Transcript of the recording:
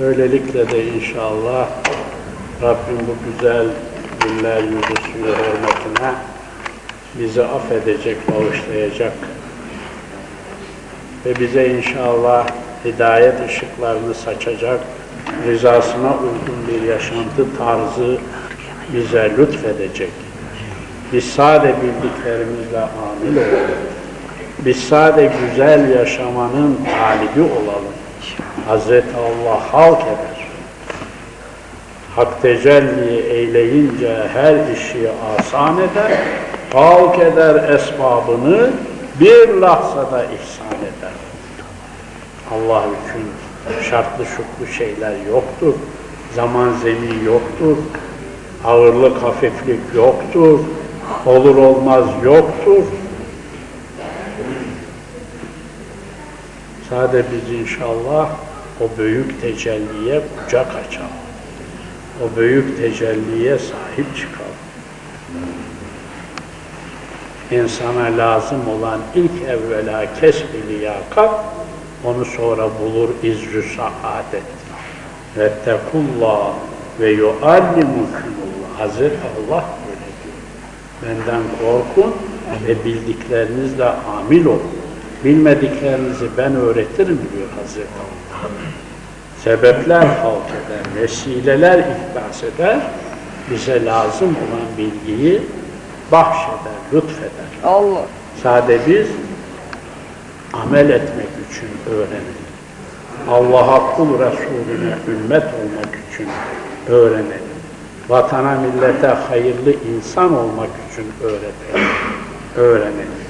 Böylelikle de inşallah Rabbim bu güzel günler yüzüsü hürmetine bizi affedecek, bağışlayacak ve bize inşallah hidayet ışıklarını saçacak, rızasına uygun bir yaşantı tarzı bize lütfedecek. Biz sade bildiklerimizle amil olalım. Biz sade güzel yaşamanın talibi olalım. Hazreti Allah halk eder. Hak tecelli eyleyince her işi asan eder. Halk eder esbabını bir lahzada ihsan eder. Allah için şartlı şurtlu şeyler yoktur. Zaman zemin yoktur. Ağırlık, hafiflik yoktur. Olur olmaz yoktur. Sade biz inşallah o büyük tecelliye kucak açalım. O büyük tecelliye sahip çıkalım. İnsana lazım olan ilk evvela kesb-i liyakat, onu sonra bulur izrü saadet. Vettekullah ve yuallimukumullah. Hazreti Allah böyle diyor. Benden korkun ve bildiklerinizle amil olun. Bilmediklerinizi ben öğretirim diyor Hazreti Allah. Sebepler halk eder, vesileler ihdas eder, bize lazım olan bilgiyi bahşeder, lütfeder. Allah. Sade biz amel etmek için öğrenelim. Allah'a kul Resulüne ümmet olmak için öğrenelim. Vatana millete hayırlı insan olmak için öğretelim. Öğrenelim.